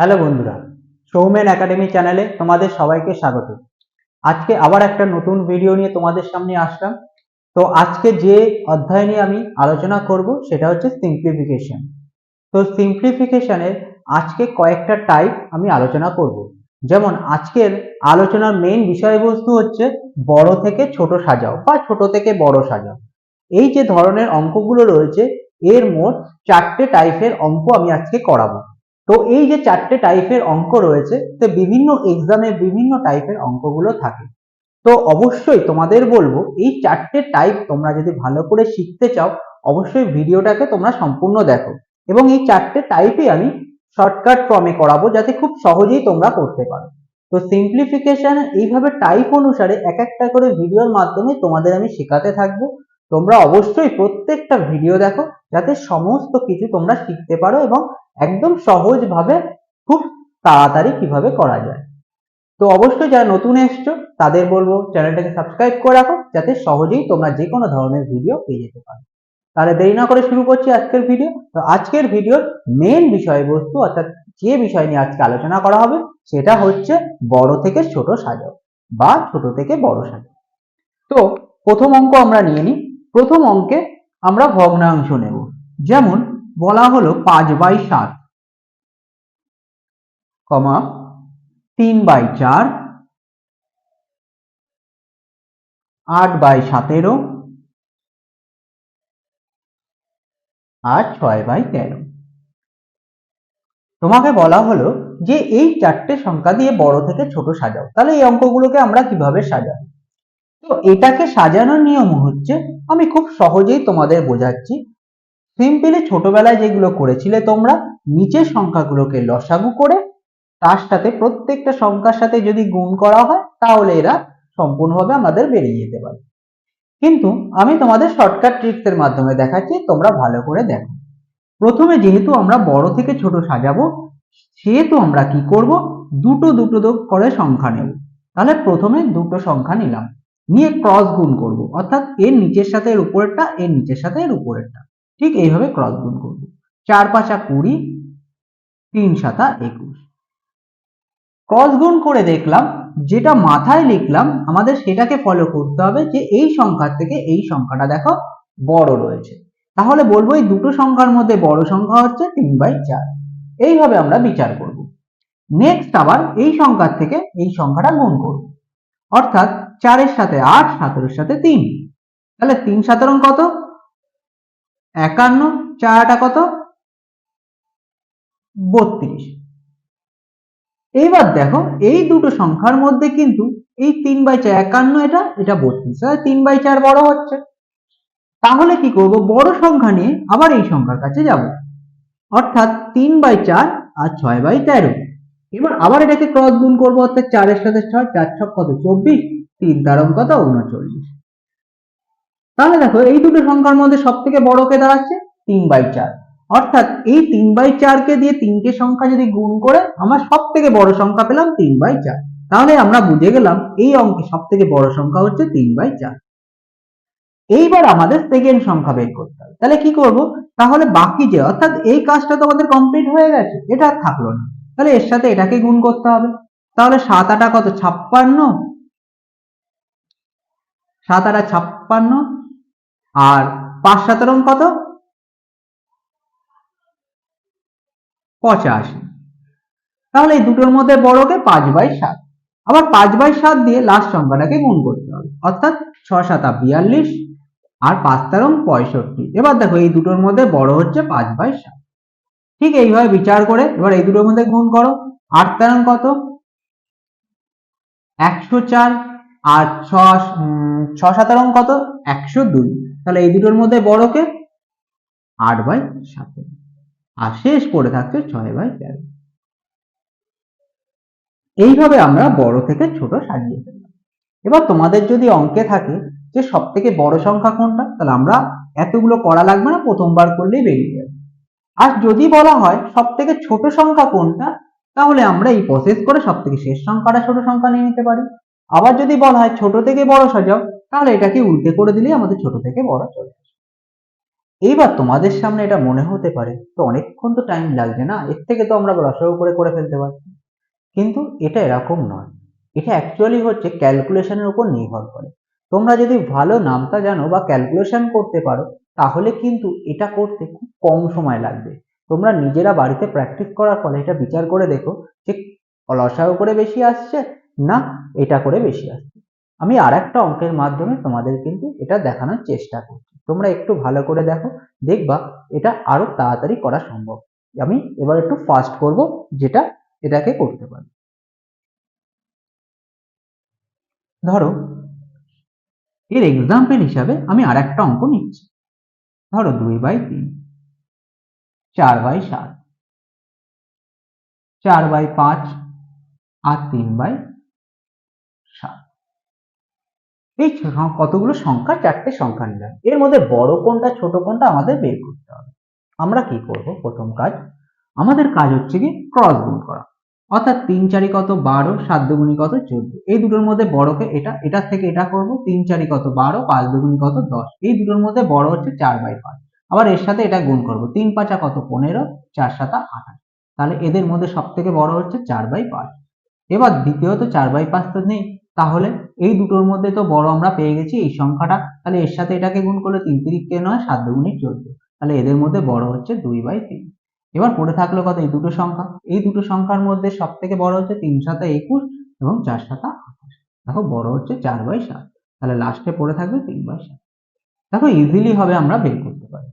Hello বন্ধুরা, Soumen academy চ্যানেলে তোমাদের সবাইকে স্বাগত। আজকে আবার একটা নতুন ভিডিও নিয়ে তোমাদের সামনে আসলাম। তো আজকে যে অধ্যায় নিয়ে আমি আলোচনা করব সেটা হচ্ছে সিম্পলিফিকেশন তো সিম্পলিফিকেশনের আজকে কয়েকটা টাইপ আমি আলোচনা করব। যেমন আজকের আলোচনার মেইন বিষয়বস্তু হচ্ছে বড় থেকে ছোট সাজাও বা ছোট থেকে বড় সাজাও। এই যে ধরনের অঙ্কগুলো রয়েছে, এর মোট চারটে টাইপের অঙ্ক আমি আজকে করাবো। তো এই যে চারটে টাইপের অঙ্ক রয়েছে, তো বিভিন্ন এক্সামে বিভিন্ন টাইপের অঙ্কগুলো থাকে। তো অবশ্যই তোমাদের বলব, এই চারটে টাইপ তোমরা যদি ভালো করে শিখতে চাও, অবশ্যই ভিডিওটাকে তোমরা সম্পূর্ণ দেখো। এবং এই চারটে টাইপই আমি শর্টকাট ফর্মে করাবো যাতে খুব সহজেই তোমরা করতে পারো। তো সিম্পলিফিকেশন এইভাবে টাইপ অনুসারে এক একটা করে ভিডিওর মাধ্যমে তোমাদের আমি শেখাতে থাকব। তোমরা অবশ্যই প্রত্যেকটা ভিডিও দেখো, যাতে সমস্ত কিছু তোমরা শিখতে পারো এবং একদম সহজভাবে খুব তাড়াতাড়ি কীভাবে করা যায়। তো অবশ্যই যারা নতুন এসছো, তাদের বলব চ্যানেলটাকে সাবস্ক্রাইব করে রাখো, যাতে সহজেই তোমরা যে কোনো ধরনের ভিডিও পেয়ে যেতে পারো। তাহলে দেরি না করে শুরু করছি আজকের ভিডিও তো আজকের ভিডিওর মেন বিষয়বস্তু, অর্থাৎ যে বিষয় নিয়ে আজকে আলোচনা করা হবে, সেটা হচ্ছে বড় থেকে ছোট সাজাও বা ছোট থেকে বড় সাজাও। তো প্রথম অঙ্ক আমরা নিয়ে নিই। প্রথম অঙ্কে আমরা ভগ্নাংশ নেব। যেমন বলা হলো পাঁচ বাই সাত, কমা তিন বাই চার, আট বাই সতেরো আর ছয় বাই তেরো। তোমাকে বলা হলো যে এই চারটে সংখ্যা দিয়ে বড় থেকে ছোট সাজাও। তাহলে এই অঙ্কগুলোকে আমরা কীভাবে সাজাবো? তো এটাকে সাজানোর নিয়ম হচ্ছে, আমি খুব সহজেই তোমাদের বোঝাচ্ছি। সিম্পলি ছোটবেলায় যেগুলো করেছিলে তোমরা, নিচের সংখ্যাগুলোকে লসাগু করে তার সাথে প্রত্যেকটা সংখ্যার সাথে যদি গুণ করা হয়, তাহলে এরা সম্পূর্ণভাবে আমাদের বেরিয়ে যেতে পারে। কিন্তু আমি তোমাদের শর্টকাট ট্রিক্সের মাধ্যমে দেখাচ্ছি, তোমরা ভালো করে দেখো। প্রথমে যেহেতু আমরা বড় থেকে ছোট সাজাবো, সেহেতু আমরা কি করব? দুটো দুটো করে সংখ্যা নেব। তাহলে প্রথমে দুটো সংখ্যা নিলাম। নিয়ে ক্রস গুণ করব। অর্থাৎ এর নিচের সাথে এর উপরেরটা, এর নিচের সাথে এর উপরেরটা। ঠিক এইভাবে ক্রস গুণ করব। চার পাঁচা কুড়ি, তিন সাতা একুশ। ক্রস গুণ করে দেখলাম, যেটা মাথায় লিখলাম, আমাদের সেটাকে ফলো করতে হবে যে এই সংখ্যার থেকে এই সংখ্যাটা দেখো বড় রয়েছে। তাহলে বলব এই দুটো সংখ্যার মধ্যে বড় সংখ্যা হচ্ছে তিন বাই চার। এইভাবে আমরা বিচার করব। নেক্সট আবার এই সংখ্যার থেকে এই সংখ্যাটা গুণ করব। অর্থাৎ চারের সাথে আট, সতেরোর সাথে তিন। তাহলে তিন সাধারণ কত? একান্ন, চারটা কত? বত্রিশ। এইবার দেখো, এই দুটো সংখ্যার মধ্যে কিন্তু এই তিন বাই চার, একান্ন এটা এটা বত্রিশ। তিন বাই চার বড় হচ্ছে। তাহলে কি করব? বড় সংখ্যা নিয়ে আবার এই সংখ্যার কাছে যাব। অর্থাৎ তিন বাই চার আর ছয় বাই তেরো। এবার আবার এটাকে ক্রস গুণ করব, অর্থাৎ চারের সাথে ছয়, চার ছক কত? চব্বিশ। তিন তারম কত উনচল্লিশ। তাহলে দেখো, এই দুটো সংখ্যার মধ্যে সব থেকে বড় কে দাঁড়াচ্ছে? তিন বাই চার। অর্থাৎ এই তিন বাই চারকে দিয়ে তিনটে সংখ্যা যদি গুণ করে, আমরা সব থেকে বড় সংখ্যা পেলাম তিন বাই চার। তাহলে আমরা বুঝে গেলাম এই অঙ্কে সব থেকে বড় সংখ্যা হচ্ছে তিন বাই চার। এইবার আমাদের সেকেন্ড সংখ্যা বের করতে হবে। তাহলে কি করব? তাহলে বাকি যে, অর্থাৎ এই কাজটা তো আমাদের কমপ্লিট হয়ে গেছে, এটা আর থাকল না। তাহলে এর সাথে এটাকে গুণ করতে হবে। তাহলে সাত আটা কত? ছাপ্পান্ন। সাত আটা ছাপ্পান্ন। আর পাঁচ সাতারং কত? পঁচাশি। তাহলে এই দুটোর মধ্যে বড়কে পাঁচ বাই সাত। আবার পাঁচ বাই সাত দিয়ে লাস্ট সংখ্যাটাকে গুণ করতে হবে। অর্থাৎ ছ সাতা বিয়াল্লিশ আর পাঁচ তেরো পঁয়ষট্টি। এবার দেখো এই দুটোর মধ্যে বড় হচ্ছে পাঁচ বাই সাত। ঠিক এইভাবে বিচার করে এবার এই দুটোর মধ্যে গুণ করো। আট তেরো কত? একশো চার। আর ছ ছ সাতারং কত? একশো দুই। তাহলে এই দুটোর মধ্যে বড়কে আট বাই সতেরো। আর শেষ পড়ে থাকছে ছয় বাই তেরো। এইভাবে আমরা বড় থেকে ছোট সাজিয়ে ফেললাম। এবার তোমাদের যদি অঙ্কে থাকে যে সব থেকে বড় সংখ্যা কোনটা, তাহলে আমরা এতগুলো করা লাগবে না, প্রথমবার করলেই বেরিয়ে যাবে। আর যদি বলা হয় সব থেকে ছোট সংখ্যা কোনটা, তাহলে আমরা এই প্রসেস করে সব থেকে শেষ সংখ্যাটা ছোট সংখ্যা নিয়ে নিতে পারি। আবার যদি বলা হয় ছোট থেকে বড় সাজাও তাহলে এটাকে উল্টে করে দিলেই আমাদের ছোট থেকে বড় চলে আসে। এইবার তোমাদের সামনে এটা মনে হতে পারে, তো অনেকক্ষণ তো টাইম লাগছে না, এর থেকে তো আমরা রসায়ু করে করে ফেলতে পারছি। কিন্তু এটা এরকম নয়, এটা অ্যাকচুয়ালি হচ্ছে ক্যালকুলেশনের উপর নির্ভর করে। তোমরা যদি ভালো নামটা জানো বা ক্যালকুলেশন করতে পারো, তাহলে কিন্তু এটা করতে খুব কম সময় লাগবে। তোমরা নিজেরা বাড়িতে প্র্যাকটিস করার ফলে এটা বিচার করে দেখো যে লসাগু করে বেশি আসছে না, এটা করে বেশি আসছে আমি আর একটা অঙ্কের মাধ্যমে তোমাদের কিন্তু এটা দেখানোর চেষ্টা করছি। তোমরা একটু ভালো করে দেখো, দেখবা এটা আরও তাড়াতাড়ি করা সম্ভব। আমি এবার একটু ফাস্ট করব, যেটা এটাকে করতে পারি। ধরো, এর এক্সাম্পল হিসাবে আমি আর একটা অঙ্ক নিচ্ছি। ধরো দুই বাই তিন, চার বাই সাত, চার বাই পাঁচ আর তিন বাই সাত এই কতগুলো সংখ্যা? চারটে সংখ্যা নিলাম। এর মধ্যে বড় কোনটা, ছোট কোনটা আমাদের বের করতে হবে। আমরা কি করব? প্রথম কাজ, আমাদের কাজ হচ্ছে কি ক্রস গুণ করা। অর্থাৎ তিন চারি কত বারো, সাত দুগুণি কত চোদ্দ। এই দুটোর মধ্যে বড়কে এটা এটার থেকে এটা করব, তিন চারি কত বারো, পাঁচ দুগুণি কত দশ। এই দুটোর মধ্যে বড় হচ্ছে চার বাই পাঁচ। আবার এর সাথে এটা গুণ করব, তিন পাঁচা কত পনেরো, চার সাতা আঠাশ। তাহলে এদের মধ্যে সব থেকে বড় হচ্ছে চার বাই পাঁচ। এবার দ্বিতীয়ত চার বাই পাঁচ তো নেই। তাহলে এই দুটোর মধ্যে তো বড় আমরা পেয়ে গেছি এই সংখ্যাটা। তাহলে এর সাথে এটাকে গুণ করলে তিন তিরিককে নয়, সাত দুগুণি চোদ্দ। তাহলে এদের মধ্যে বড় হচ্ছে দুই বাই তিন। এবার পড়ে থাকল কত এই দুটো সংখ্যা? এই দুটো সংখ্যার মধ্যে সব থেকে বড় হচ্ছে তিন সাতা একুশ এবং চার সাতা আঠাশ। দেখো বড় হচ্ছে চার বাই সাত। তাহলে লাস্টে পড়ে থাকবে তিন বাই সাত। দেখো ইজিলি হবে আমরা বের করতে পারি।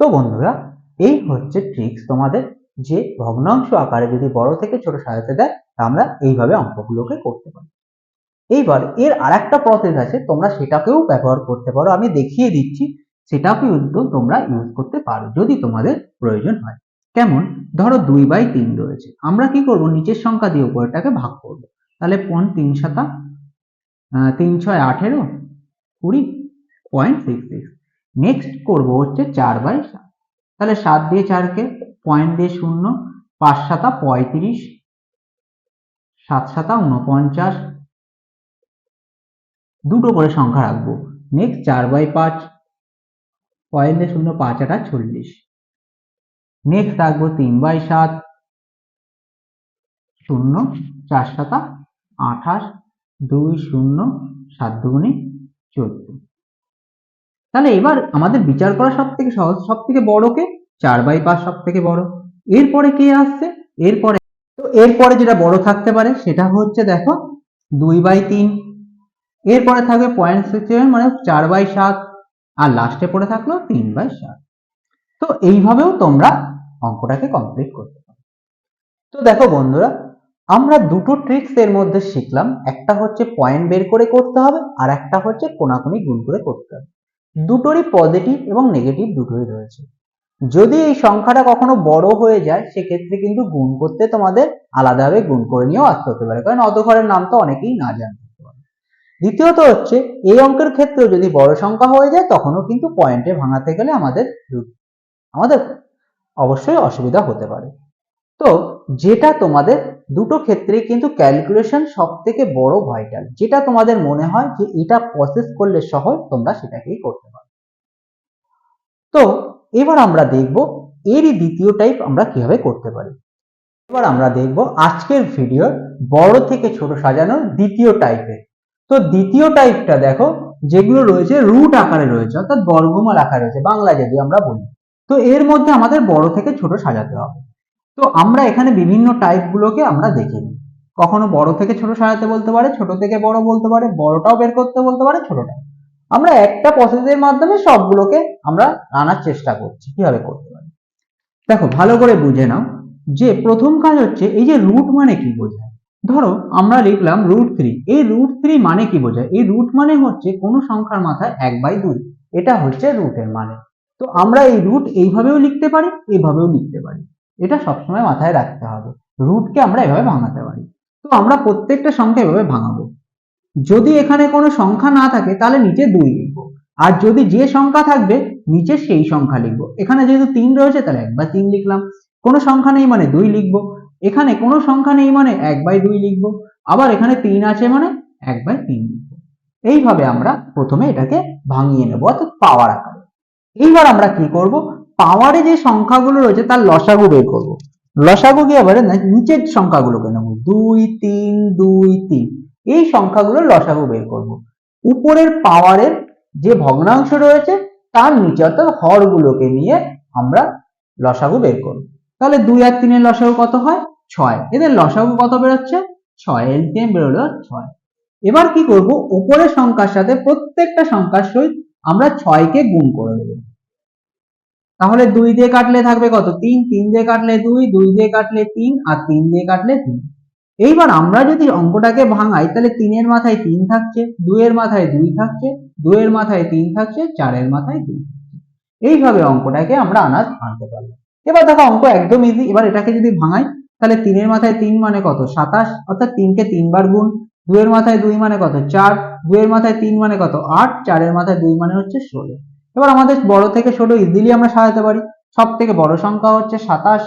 তো বন্ধুরা, এই হচ্ছে ট্রিক্স তোমাদের যে ভগ্নাংশ আকারে যদি বড় থেকে ছোট সাজাতে দেয়, তা আমরা এইভাবে অঙ্কগুলোকে করতে পারি। এইবার এর আরেকটা প্রসেস আছে, তোমরা সেটাকেও ব্যবহার করতে পারো। আমি দেখিয়ে দিচ্ছি সেটাকে কিন্তু তোমরা ইউজ করতে পারো, যদি তোমাদের প্রয়োজন হয়। কেমন? ধরো দুই বাই তিন রয়েছে। আমরা কি করব? নিচের সংখ্যা দিয়ে উপরেরটাকে ভাগ করব। তাহলে পন তিন সাতা তিন ছয় আঠেরো, কুড়ি, পয়েন্ট সিক্স সিক্স। নেক্সট করব হচ্ছে চার বাই সাত। তাহলে সাত দিয়ে চারকে পয়েন্ট দিয়ে শূন্য, পাঁচ সাতা পঁয়ত্রিশ, সাত সাতা উনপঞ্চাশ দুটো করে সংখ্যা রাখব। নেক্সট চার বাই পাঁচ, পয়েন্ট দিয়ে শূন্য, পাঁচ আটা চল্লিশ। নেক্সট রাখব তিন বাই সাত, শূন্য, চার সাতা আঠাশ, দুই শূন্য, সাত দুগুণে চোদ্দ। তাহলে এবার আমাদের বিচার করা সব থেকে সহজ সব থেকে বড়কে চার বাই পাঁচ সব থেকে বড়। এরপরে কে আসছে? এরপরে তো এরপরে যেটা বড় থাকতে পারে, সেটা হচ্ছে দেখো, দুই বাই তিন। এরপরে থাকবে পয়েন্ট সিক্স মানে চার বাই সাত। আর লাস্টে পড়ে থাকল তিন বাই সাত। তো এইভাবেও তোমরা অঙ্কটাকে কমপ্লিট করতে পারো। তো দেখো বন্ধুরা, আমরা দুটো ট্রিক্স এর মধ্যে শিখলাম। একটা হচ্ছে পয়েন্ট বের করে করতে হবে, আর একটা হচ্ছে কোনাকুনি গুণ করে করতে হবে। দুটোরই পজিটিভ এবং নেগেটিভ দুটোই রয়েছে। যদি এই সংখ্যাটা কখনো বড় হয়ে যায়, সেক্ষেত্রে কিন্তু গুণ করতে তোমাদের আলাদাভাবে গুণ করে নিয়েও আসতে হতে পারে। কারণ অত ঘরের নাম তো অনেকেই না জানতে দ্বিতীয়ত হচ্ছে, এই অঙ্কের ক্ষেত্রেও যদি বড় সংখ্যা হয়ে যায়, তখনও কিন্তু পয়েন্টে ভাঙাতে গেলে আমাদের আমাদের অবশ্যই অসুবিধা হতে পারে। তো যেটা তোমাদের দুটো ক্ষেত্রে কিন্তু ক্যালকুলেশন সব থেকে বড় ভাইটাল যেটা তোমাদের মনে হয় যে এটা প্রসেস করলে সহজ, তোমরা সেটাকেই করতে পারো। তো এবার আমরা দেখব এরই দ্বিতীয় টাইপ আমরা কীভাবে করতে পারি। এবার আমরা দেখব আজকের ভিডিওর বড় থেকে ছোট সাজানোর দ্বিতীয় টাইপের তো দ্বিতীয় টাইপটা দেখো, যেগুলো রয়েছে রুট আকারে রয়েছে, অর্থাৎ বর্গমূল আকারে রয়েছে, বাংলা যদি আমরা বলি। তো এর মধ্যে আমাদের বড় থেকে ছোট সাজাতে হবে। তো আমরা এখানে বিভিন্ন টাইপ গুলোকে আমরা দেখে নিই। কখনো বড় থেকে ছোট সাজাতে বলতে পারে, ছোট থেকে বড় বলতে পারে, বড়টাও বের করতে বলতে পারে ছোটটা আমরা একটা প্রসেসের মাধ্যমে সবগুলোকে আমরা আনার চেষ্টা করছি, কীভাবে করতে পারি? দেখো, ভালো করে বুঝে নাও যে প্রথম কাজ হচ্ছে এই যে রুট মানে কি বোঝায়? ধরো, আমরা লিখলাম রুট থ্রি এই রুট থ্রি মানে কি বোঝায়? এই রুট মানে হচ্ছে কোনো সংখ্যার মাথায় এক বাই দুই। এটা হচ্ছে রুটের মানে। তো আমরা এই রুট এইভাবেও লিখতে পারি এইভাবেও লিখতে পারি। এটা সবসময় মাথায় রাখতে হবে। রুটকে আমরা এভাবে ভাঙাতে পারি। তো আমরা প্রত্যেকটা সংখ্যা এভাবে ভাঙাবো। যদি এখানে কোনো সংখ্যা না থাকে, তাহলে নিচে দুই লিখব। আর যদি যে সংখ্যা থাকবে, নিচে সেই সংখ্যা লিখব। এখানে যেহেতু তিন রয়েছে, তাহলে এক বাই তিন লিখলাম। কোনো সংখ্যা নেই মানে দুই লিখব। এখানে কোনো সংখ্যা নেই মানে এক বাই দুই লিখব। আবার এখানে তিন আছে মানে এক বাই তিন লিখব। এইভাবে আমরা প্রথমে এটাকে ভাঙিয়ে নেব, অর্থাৎ পাওয়ার আকারে। এইবার আমরা কি করব? পাওয়ারে যে সংখ্যাগুলো রয়েছে, তার লসাগু বের করব। লসাগু এবারে না, নিচের সংখ্যাগুলোকে নেব। দুই, তিন দুই, তিন। এই সংখ্যাগুলোর লসাগু বের করব। উপরের পাওয়ারের যে ভগ্নাংশ রয়েছে, তার নিচে অর্থাৎ হরগুলোকে নিয়ে আমরা লসাগু বের করব। তাহলে দুই আর তিনের লসাগু কত হয়? ছয়। এদের লসাগু কত বেরোচ্ছে? ছয়। এলসিএম বেরোলো ছয়। এবার কি করব? উপরের সংখ্যার সাথে প্রত্যেকটা সংখ্যার সহিত আমরা ছয়কে গুণ করে দেবো। তাহলে দুই দিয়ে কাটলে থাকবে কত? তিন। তিন দিয়ে কাটলে দুই দুই দিয়ে কাটলে তিন, আর তিন দিয়ে কাটলে তিন। এইবার আমরা যদি অঙ্কটাকে ভাঙাই, তাহলে তিনের মাথায় তিন থাকছে, দুইয়ের মাথায় দুই থাকছে, দুইয়ের মাথায় তিন থাকছে, চারের মাথায় দুই এইভাবে অঙ্কটাকে আমরা আনাজ আনতে পারলাম এবার দেখো, অঙ্ক একদম ইজি এবার এটাকে যদি ভাঙাই, তাহলে তিনের মাথায় তিন মানে কত? সাতাশ। অর্থাৎ তিনকে তিনবার গুণ। দুইয়ের মাথায় দুই মানে কত? চার। দুইয়ের মাথায় তিন মানে কত? আট। চারের মাথায় দুই মানে হচ্ছে ষোলো। এবার আমাদের বড় থেকে ছোট ইজিলি আমরা সাজাতে পারি। সব থেকে বড় সংখ্যা হচ্ছে সাতাশ।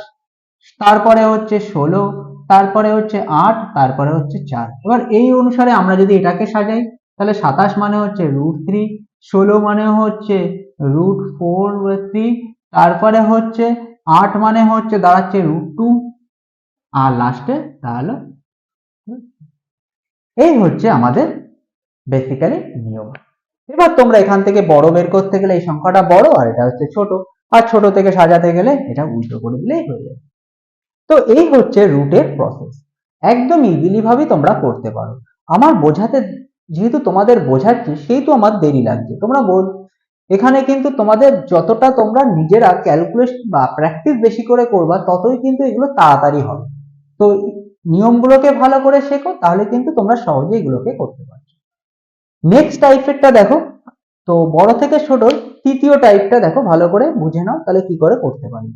তারপরে হচ্ছে ষোলো। তারপরে হচ্ছে আট, তারপরে হচ্ছে চার। এবার এই অনুসারে আমরা যদি এটাকে সাজাই, তাহলে সাতাশ মানে হচ্ছে রুট থ্রি ষোলো মানে হচ্ছে রুট ফোর থ্রি তারপরে হচ্ছে আট মানে হচ্ছে দাঁড়াচ্ছে রুট টু আর লাস্টে তাহলে এই হচ্ছে আমাদের বেসিক্যালি নিয়ম। এবার তোমরা এখান থেকে বড় বের করতে গেলে এই সংখ্যাটা বড়, আর এটা হচ্ছে ছোট। আর ছোট থেকে সাজাতে গেলে এটা উল্টো করে দিলেই হয়ে যাবে। তো এই হচ্ছে রুটের প্রসেস একদম ইজিলি তোমরা করতে পারো। আমার বোঝাতে, যেহেতু তোমাদের বোঝাচ্ছি, সেহেতু আমার দেরি লাগছে। তোমরা বল, এখানে কিন্তু তোমাদের যতটা তোমরা নিজেরা ক্যালকুলেশন বা প্র্যাকটিস বেশি করে করবা, ততই কিন্তু এগুলো তাড়াতাড়ি হবে। তো নিয়মগুলোকে ভালো করে শেখো, তাহলে কিন্তু তোমরা সহজে এগুলোকে করতে পারছ। নেক্সট টাইপেরটা দেখো। তো বড় থেকে ছোট, তৃতীয় টাইপটা দেখো, ভালো করে বুঝে নাও, তাহলে কি করে করতে পারি?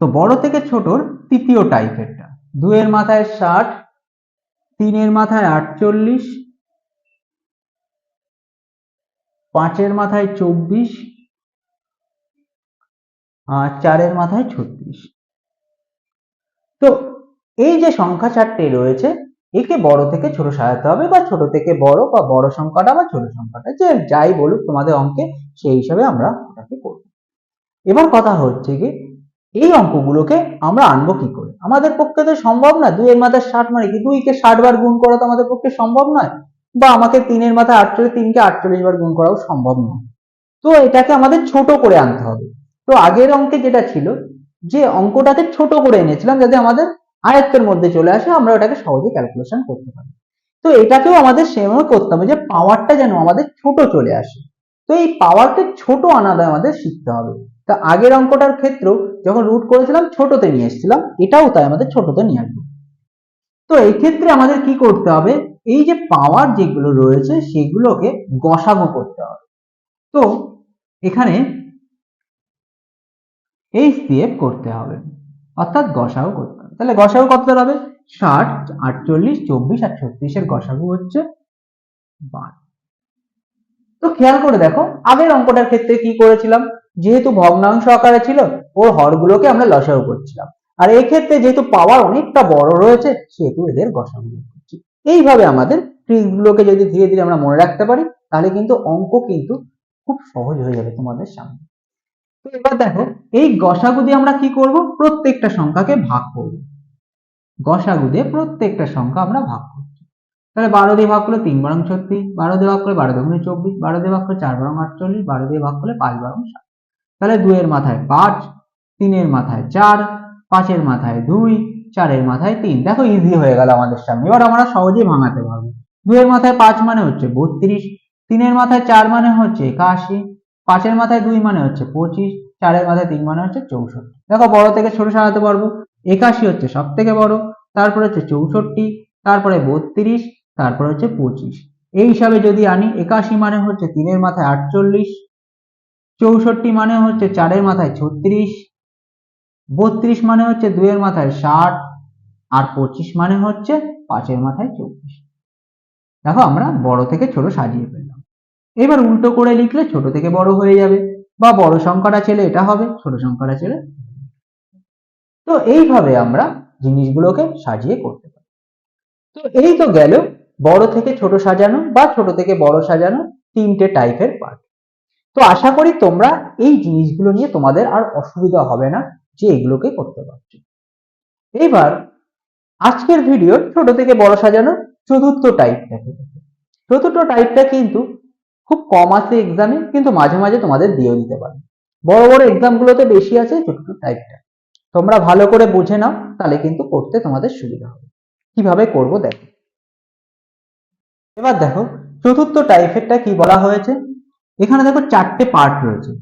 তো বড় থেকে ছোটর তৃতীয় টাইপেরটা। দুইয়ের মাথায় ষাট, তিনের মাথায় আটচল্লিশ, পাঁচের মাথায় চব্বিশ, আর চারের মাথায় ছত্রিশ। তো এই যে সংখ্যা চারটে রয়েছে, একে বড় থেকে ছোট সাজাতে হবে বা ছোট থেকে বড় বা বড় সংখ্যাটা বা ছোট সংখ্যাটা, যে যাই বলুক তোমাদের অঙ্কে সেই হিসাবে আমরা ওটাকে করব। এবার কথা হচ্ছে কি এই অঙ্কগুলোকে আমরা আনব কি করে? আমাদের পক্ষে তো সম্ভব না, দুইয়ের মাথায় ষাট মানে কি? দুইকে ষাট বার গুণ করা তো আমাদের পক্ষে সম্ভব নয়। বা আমাকে তিনের মাথায় আটচল্লিশ, তিনকে আটচল্লিশ বার গুণ করাও সম্ভব নয়। তো এটাকে আমাদের ছোট করে আনতে হবে। তো আগের অঙ্কে যেটা ছিল, যে অঙ্কটাকে ছোট করে এনেছিলাম যাতে আমাদের আয়ত্তের মধ্যে চলে আসে, আমরা ওটাকে সহজে ক্যালকুলেশন করতে পারি। তো এটাকেও আমাদের সেভাবে করতে হবে যে পাওয়ারটা যেন আমাদের ছোট চলে আসে। তো এই পাওয়ারকে ছোট আনাটা আমাদের শিখতে হবে। তা আগের অঙ্কটার ক্ষেত্রেও যখন রুট করেছিলাম, ছোটতে নিয়ে এসেছিলাম, এটাও তাই আমাদের ছোটতে নিয়ে আসব। তো এই ক্ষেত্রে আমাদের কি করতে হবে? এই যে পাওয়ার যেগুলো রয়েছে, সেগুলোকে গসাগু করতে হবে। তো এখানে এই সিএফ করতে হবে। অর্থাৎ গসাগু করতে হবে। তাহলে গসাগু কত হবে ষাট, আটচল্লিশ, চব্বিশ আর ছত্রিশের গসাগু হচ্ছে বারো। তো খেয়াল করে দেখো, আগের অঙ্কটার ক্ষেত্রে কি করেছিলাম? যেহেতু ভগ্নাংশ আকারে ছিল, ওর হরগুলোকে আমরা লসাগু করছিলাম। আর এই ক্ষেত্রে যেহেতু পাওয়ার অনেকটা বড় রয়েছে, সেহেতু এদের গসাগু করছি। এইভাবে আমাদের ট্রিকগুলোকে যদি ধীরে ধীরে আমরা মনে রাখতে পারি, তাহলে কিন্তু অঙ্ক কিন্তু খুব সহজ হয়ে যাবে তোমাদের সামনে। তো এবার দেখো, এই গসাগু দিয়ে আমরা কি করব? প্রত্যেকটা সংখ্যাকে ভাগ করব। গসাগু দিয়ে প্রত্যেকটা সংখ্যা আমরা ভাগ করছি। তাহলে বারো দিয়ে ভাগ করলে তিন বারং ছত্রিশ, বারো দিয়ে ভাগ করলে বারো দুগুণে চব্বিশ, বারো দিয়ে ভাগ করলে চার বারং আটচল্লিশ, বারো দিয়ে ভাগ করলে পাঁচ বারং ষাট। তাহলে দুইয়ের মাথায় পাঁচ, তিনের মাথায় চার, পাঁচের মাথায় দুই, চারের মাথায় তিন। দেখো ইজি হয়ে গেল আমাদের সামনে এবার আমরা সহজেই ভাঙাতে পারব। দুইয়ের মাথায় পাঁচ মানে হচ্ছে বত্রিশ, তিনের মাথায় চার মানে হচ্ছে একাশি, পাঁচের মাথায় দুই মানে হচ্ছে পঁচিশ, চারের মাথায় তিন মানে হচ্ছে চৌষট্টি। দেখো বড় থেকে ছোট সাজাতে পারব। একাশি হচ্ছে সব থেকে বড়, তারপরে হচ্ছে চৌষট্টি, তারপরে বত্রিশ, তারপরে হচ্ছে পঁচিশ। এই হিসাবে যদি আনি, একাশি মানে হচ্ছে তিনের মাথায় আটচল্লিশ চৌষট্টি মানে হচ্ছে চারের মাথায় ছত্রিশ, বত্রিশ মানে হচ্ছে দুইয়ের মাথায় ষাট, আর পঁচিশ মানে হচ্ছে পাঁচের মাথায় চব্বিশ। দেখো আমরা বড় থেকে ছোট সাজিয়ে ফেললাম। এবার উল্টো করে লিখলে ছোট থেকে বড় হয়ে যাবে, বা বড় সংখ্যাটা ছেলে এটা হবে, ছোট সংখ্যাটা ছেলে তো এইভাবে আমরা জিনিসগুলোকে সাজিয়ে করতে পারি। তো এই তো গেল, বড় থেকে ছোট সাজানো বা ছোট থেকে বড় সাজানো তিনটে টাইপের পার্ট তো আশা করি তোমরা এই জিনিসগুলো নিয়ে তোমাদের আর অসুবিধা হবে না যে এগুলোকে করতে পারছ। এবার আজকের ভিডিও ছোট থেকে বড় সাজানো চতুর্থ টাইপটাকে চতুর্থ টাইপটা কিন্তু খুব কম আসে এক্সামে কিন্তু মাঝে মাঝে তোমাদের দিয়েও দিতে পারে। বড় বড় এক্সাম গুলোতে বেশি আছে চতুর্থ টাইপটা তোমরা ভালো করে বুঝে নাও, তাহলে কিন্তু করতে তোমাদের সুবিধা হবে। কীভাবে করব দেখো। এবার দেখো, চতুর্থ টাইপেরটা কি বলা হয়েছে? এখানে দেখো চারটে পার্ট রয়েছে।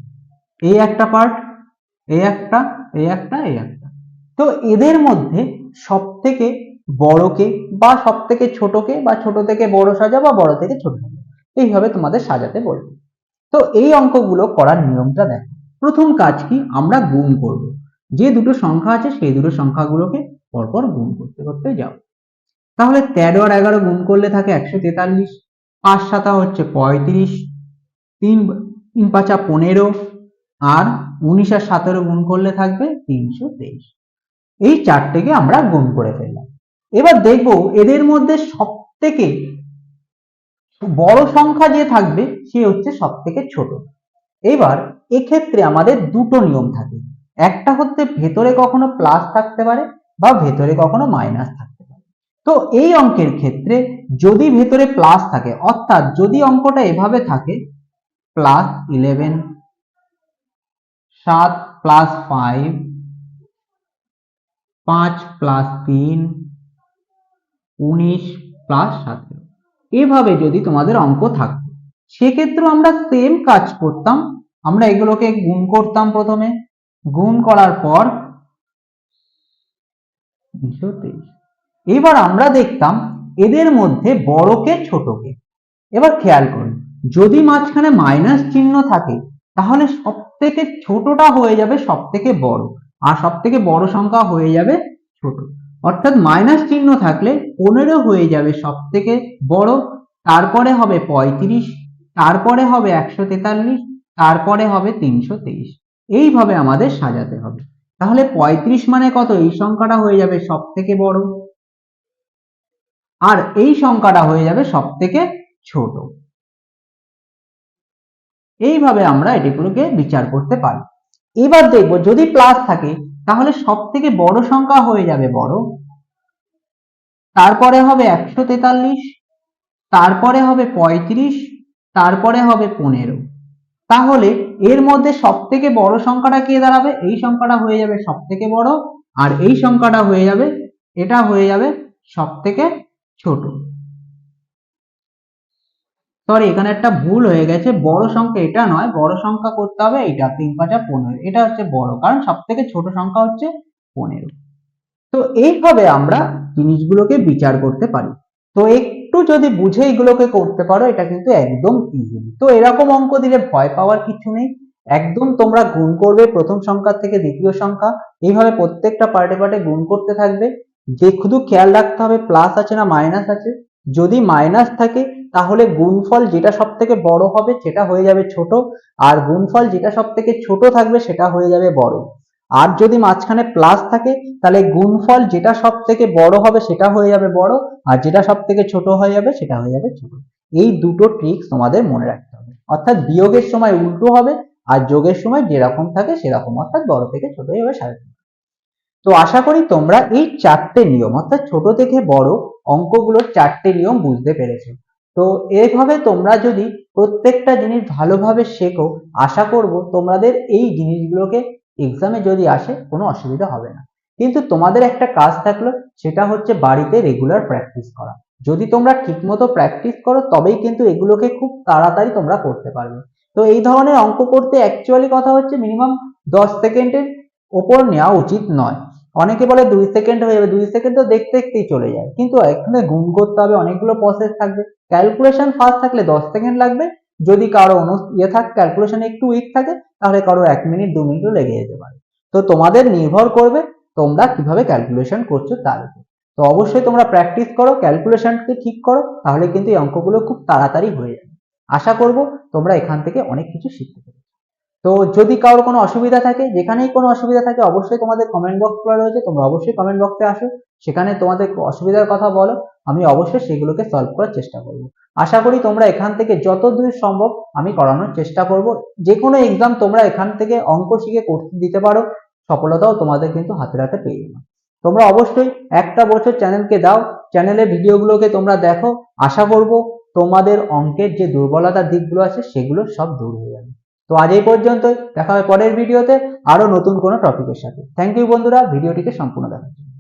এই একটা পার্ট এই একটা এই একটা এই একটা। তো এদের মধ্যে সব থেকে বড়কে বা সব থেকে ছোটকে বা ছোট থেকে বড় সাজা বা বড় থেকে ছোট সাজা, এইভাবে তোমাদের সাজাতে বলবে। তো এই অঙ্কগুলো করার নিয়মটা দেখো। প্রথম কাজ কি? আমরা গুণ করব। যে দুটো সংখ্যা আছে, সেই দুটো সংখ্যাগুলোকে পরপর গুণ করতে করতে যাও তাহলে তেরো আর এগারো গুণ করলে থাকে একশো তেতাল্লিশ, পাঁচ সাতা হচ্ছে পঁয়ত্রিশ তিন তিন পাঁচা পনেরো আর উনিশ আর সতেরো গুণ করলে থাকবে তিনশো তেইশ। এই চারটেকে আমরা গুণ করে ফেললাম। এবার দেখব এদের মধ্যে সব থেকে বড় সংখ্যা যে থাকবে, সে হচ্ছে সব থেকে ছোট। এবার এক্ষেত্রে আমাদের দুটো নিয়ম থাকে। একটা হচ্ছে ভেতরে কখনো প্লাস থাকতে পারে বা ভেতরে কখনো মাইনাস থাকতে পারে। তো এই অঙ্কের ক্ষেত্রে যদি ভেতরে প্লাস থাকে, অর্থাৎ যদি অঙ্কটা এভাবে থাকে প্লাস ইলেভেন সাত প্লাস ফাইভ পাঁচ প্লাস তিন, উনিশ প্লাস সতেরো। এভাবে যদি তোমাদের অঙ্ক থাকতো সেক্ষেত্রে আমরা সেম কাজ করতাম। আমরা এগুলোকে গুণ করতাম প্রথমে। গুণ করার পর এবার আমরা দেখতাম এদের মধ্যে বড়কে ছোটকে এবার খেয়াল করুন যদি মাঝখানে মাইনাস চিহ্ন থাকে, তাহলে সব থেকে ছোটটা হয়ে যাবে সব থেকে বড়। আর সব থেকে বড় সংখ্যা হয়ে যাবে ছোট। অর্থাৎ মাইনাস চিহ্ন থাকলে পনেরো হয়ে যাবে সব থেকে বড়, তারপরে হবে পঁয়ত্রিশ, তারপরে হবে একশো তেতাল্লিশ, তারপরে হবে তিনশো তেইশ। এইভাবে আমাদের সাজাতে হবে। তাহলে পঁয়ত্রিশ মানে কত? এই সংখ্যাটা হয়ে যাবে সব থেকে বড়। আর এই সংখ্যাটা হয়ে যাবে সব থেকে ছোট। এইভাবে আমরা এটিগুলোকে বিচার করতে পারি। এবার দেখব, যদি প্লাস থাকে, তাহলে সব থেকে বড় সংখ্যা হয়ে যাবে বড়। তারপরে হবে একশো তেতাল্লিশ, তারপরে হবে পঁয়ত্রিশ, তারপরে হবে পনেরো। তাহলে এর মধ্যে সব থেকে বড় সংখ্যাটা কে দাঁড়াবে? এই সংখ্যাটা হয়ে যাবে সব থেকে বড়, আর এই সংখ্যাটা হয়ে যাবে, এটা হয়ে যাবে সব থেকে ছোট। সরি এখানে একটা ভুল হয়ে গেছে। বড় সংখ্যা এটা নয়, বড় সংখ্যা করতে হবে এটা তিন পাঁচা পনেরো। এটা হচ্ছে বড়, কারণ সব থেকে ছোট সংখ্যা হচ্ছে পনেরো। তো এইভাবে আমরা জিনিসগুলোকে বিচার করতে পারি। তো একটু যদি বুঝে এগুলোকে করতে পারো, এটা কিন্তু একদম ইজি তো এরকম অঙ্ক দিলে ভয় পাওয়ার কিছু নেই। একদম তোমরা গুণ করবে প্রথম সংখ্যা থেকে দ্বিতীয় সংখ্যা। এইভাবে প্রত্যেকটা পার্টে পার্টে গুণ করতে থাকবে। যে শুধু খেয়াল রাখতে হবে প্লাস আছে না মাইনাস আছে। যদি মাইনাস থাকে তাহলে গুণফল যেটা সব থেকে বড় হবে সেটা হয়ে যাবে ছোট, আর গুণফল যেটা সব থেকে ছোট থাকবে সেটা হয়ে যাবে বড়। আর যদি মাঝখানে প্লাস থাকে, তাহলে গুণফল যেটা সব থেকে বড় হবে সেটা হয়ে যাবে বড়, আর যেটা সব থেকে ছোট হয়ে যাবে সেটা হয়ে যাবে ছোট। এই দুটো ট্রিক্স তোমাদের মনে রাখতে হবে। অর্থাৎ বিয়োগের সময় উল্টো হবে, আর যোগের সময় যেরকম থাকে সেরকম, অর্থাৎ বড় থেকে ছোট হবে সাড়ে তো আশা করি তোমরা এই চারটে নিয়ম, অর্থাৎ ছোট থেকে বড় অঙ্কগুলোর চারটে নিয়ম বুঝতে পেরেছ। তো এইভাবে তোমরা যদি প্রত্যেকটা জিনিস ভালোভাবে শেখো, আশা করব তোমাদের এই জিনিসগুলোকে এক্সামে যদি আসে কোনো অসুবিধা হবে না। কিন্তু তোমাদের একটা কাজ থাকল, সেটা হচ্ছে বাড়িতে রেগুলার প্র্যাকটিস করা। যদি তোমরা ঠিকমতো প্র্যাকটিস করো, তবেই কিন্তু এগুলোকে খুব তাড়াতাড়ি তোমরা করতে পারবে। তো এই ধরনের অঙ্ক করতে অ্যাকচুয়ালি কথা হচ্ছে মিনিমাম দশ সেকেন্ডের ওপর নেওয়া উচিত নয়। অনেকে বলে দুই সেকেন্ড হয়ে যাবে, দুই সেকেন্ড তো দেখতে দেখতেই চলে যায়। কিন্তু এখানে গুণ করতে হবে, অনেকগুলো প্রসেস থাকবে। ক্যালকুলেশন ফাস্ট থাকলে দশ সেকেন্ড লাগবে। যদি কারও অনু ইয়ে থাকে ক্যালকুলেশন একটু উইক থাকে, তাহলে কারও এক মিনিট দু মিনিটও লেগে যেতে পারে। তো তোমাদের নির্ভর করবে তোমরা কীভাবে ক্যালকুলেশন করছ তার উপর। তো অবশ্যই তোমরা প্র্যাকটিস করো ক্যালকুলেশনকে ঠিক করো, তাহলে কিন্তু এই অঙ্কগুলো খুব তাড়াতাড়ি হয়ে যাবে। আশা করব তোমরা এখান থেকে অনেক কিছু শিখতে পারবে তো যদি কারোর কোনো অসুবিধা থাকে, যেখানেই কোনো অসুবিধা থাকে, অবশ্যই তোমাদের কমেন্ট বক্স খোলা রয়েছে, তোমরা অবশ্যই কমেন্ট বক্সে আসো। সেখানে তোমাদের অসুবিধার কথা বলো, আমি অবশ্যই সেগুলোকে সলভ করার চেষ্টা করব। আশা করি তোমরা এখান থেকে যত দূর সম্ভব আমি করানোর চেষ্টা করব। যে কোনো এক্সাম তোমরা এখান থেকে অঙ্ক শিখে করতে দিতে পারো, সফলতাও তোমাদের কিন্তু হাতে হাতে পেয়ে যাবে। তোমরা অবশ্যই একটা বছর চ্যানেলকে দাও চ্যানেলের ভিডিওগুলোকে তোমরা দেখো, আশা করব তোমাদের অঙ্কের যে দুর্বলতার দিকগুলো আছে, সেগুলো সব দূর হয়ে যাবে। তো আজ এই পর্যন্তই। দেখা হবে পরের ভিডিওতে আরও নতুন কোনো টপিকের সাথে। থ্যাংক ইউ বন্ধুরা, ভিডিওটিকে সম্পূর্ণ দেখার জন্য।